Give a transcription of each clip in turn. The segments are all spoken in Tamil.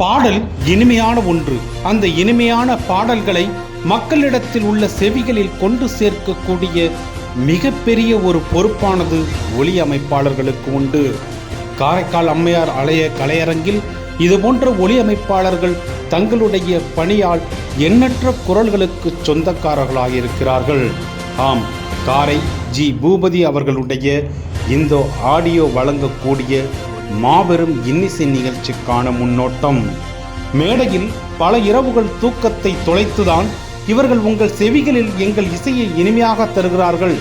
பாடல் இனிமையான ஒன்று. அந்த இனிமையான பாடல்களை மக்களிடத்தில் உள்ள செவிகளில் கொண்டு சேர்க்கக்கூடிய மிகப்பெரிய ஒரு பொறுப்பானது ஒளி அமைப்பாளர்களுக்கு உண்டு. காரைக்கால் அம்மையார் அலைய கலையரங்கில் இதுபோன்ற ஒலி அமைப்பாளர்கள் தங்களுடைய பணியால் எண்ணற்ற குரல்களுக்கு சொந்தக்காரர்களாக இருக்கிறார்கள் ஆம் காரை ஜி. பூபதி அவர்களுடைய இந்த ஆடியோ வழங்கக்கூடிய மாபெரும் இன்னிசை நிகழ்ச்சிக்கான முன்னோட்டம். மேடையில் பல இரவுகள் தூக்கத்தை தொலைத்துதான் இவர்கள் உங்கள் செவிகளில் எங்கள் இசையை இனிமையாக தருகிறார்கள்.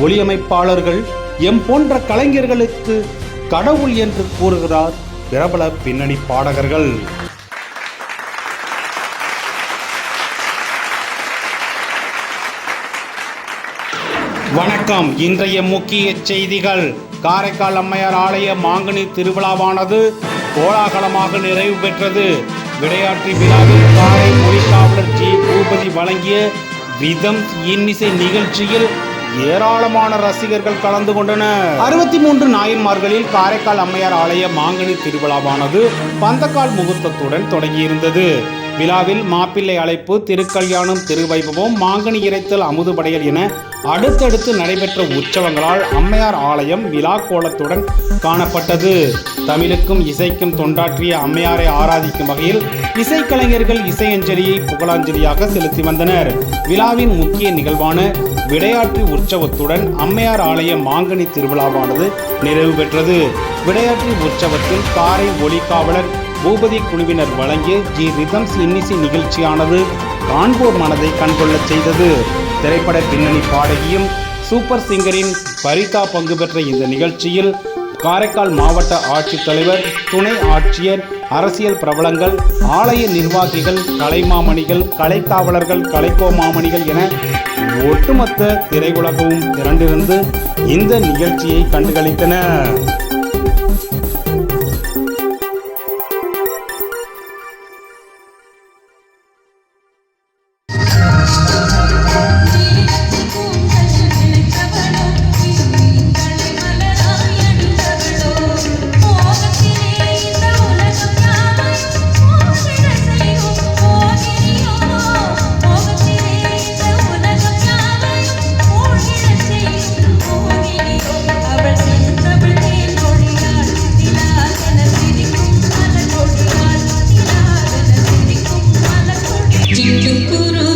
ஒளியமைப்பாளர்கள் எம் போன்ற கலைஞர்களுக்கு கடவுள் என்று கூறுகிறார் பிரபல பின்னணி பாடகர்கள். வணக்கம். இன்றைய முக்கிய செய்திகள். காரைக்கால் அம்மையார் ஆலய மாங்கனி திருவிழாவானது கோலாகலமாக நிறைவு பெற்றது. விளையாட்டு விழாவில் காரை மொழிக்காவலர் ஜி. பூபதி வழங்கிய விதம் இன்னிசை நிகழ்ச்சியில் ஏராளமான ரசிகர்கள் கலந்து கொண்டனர். அறுபத்தி மூன்று நாயன்மார்களில் காரைக்கால் அம்மையார் ஆலய மாங்கனி திருவிழாவானது பந்தக்கால் முகூர்த்தத்துடன் தொடங்கியிருந்தது. விழாவில் மாப்பிள்ளை அழைப்பு திருக்கல்யாணம் திருவைபவம் மாங்கனி இறைத்தல் அமுதுபடையல் என அடுத்தடுத்து நடைபெற்ற உற்சவங்களால் அம்மையார் ஆலயம் விழா கோலத்துடன் காணப்பட்டது. தமிழுக்கும் இசைக்கும் தொண்டாற்றிய அம்மையாரை ஆராதிக்கும் வகையில் இசைக்கலைஞர்கள் இசையஞ்சலியை புகழாஞ்சலியாக செலுத்தி வந்தனர். விழாவின் முக்கிய நிகழ்வான விடையாற்று உற்சவத்துடன் அம்மையார் ஆலய மாங்கனி திருவிழாவானது நிறைவு பெற்றது. விடையாற்று உற்சவத்தில் காரை ஒளிக்காவலர் பூபதி குழுவினர் வழங்கிய ஜி ரிதம்ஸ் இன்னிசை நிகழ்ச்சியானது காண்போர் மனதை கண்கொள்ளச் செய்தது. திரைப்பட பின்னணி பாடகியும் சூப்பர் சிங்கரின் பரிதா பங்கு பெற்ற இந்த நிகழ்ச்சியில் காரைக்கால் மாவட்ட ஆட்சித்தலைவர் துணை ஆட்சியர் அரசியல் பிரபலங்கள் ஆலய நிர்வாகிகள் கலைமாமணிகள் கலைக்காவலர்கள் கலைக்கோமாமணிகள் என ஒட்டுமொத்த திரையுலகமும் திரண்டிருந்து இந்த நிகழ்ச்சியை கண்டுகளித்தனர். ಕಿಂದು ಕುರು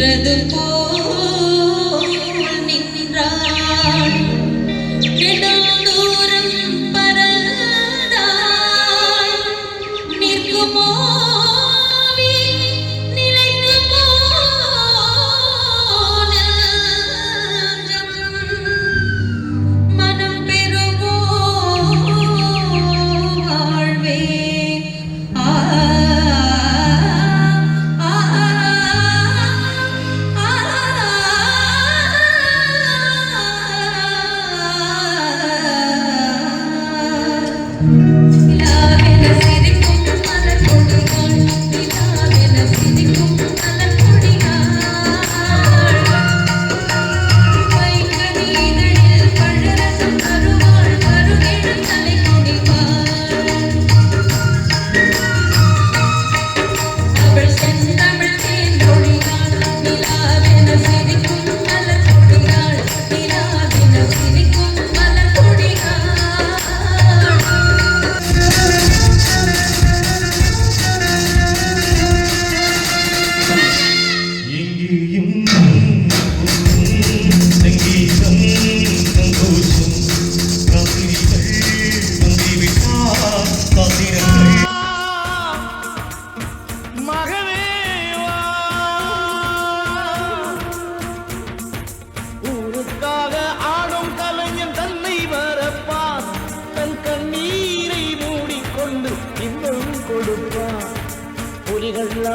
Redentor.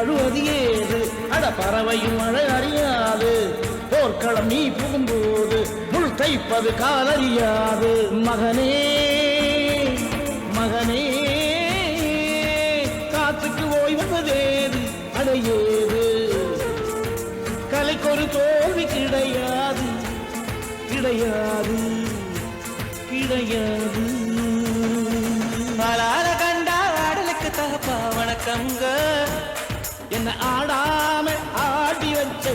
அழுவது ஏது அட பறவையும் மழை அறியாது. போர்க்களம் நீ புகும்போது முள் தைப்பது காலறியாது. மகனே மகனே காத்துக்கு ஓய்வதேது அடையேது. கலைக்கொரு தோல்வி கிடையாது. கிடையாது. கிடையாது. வணக்கம்ங்க என்ன ஆடாம ஆடி வச்ச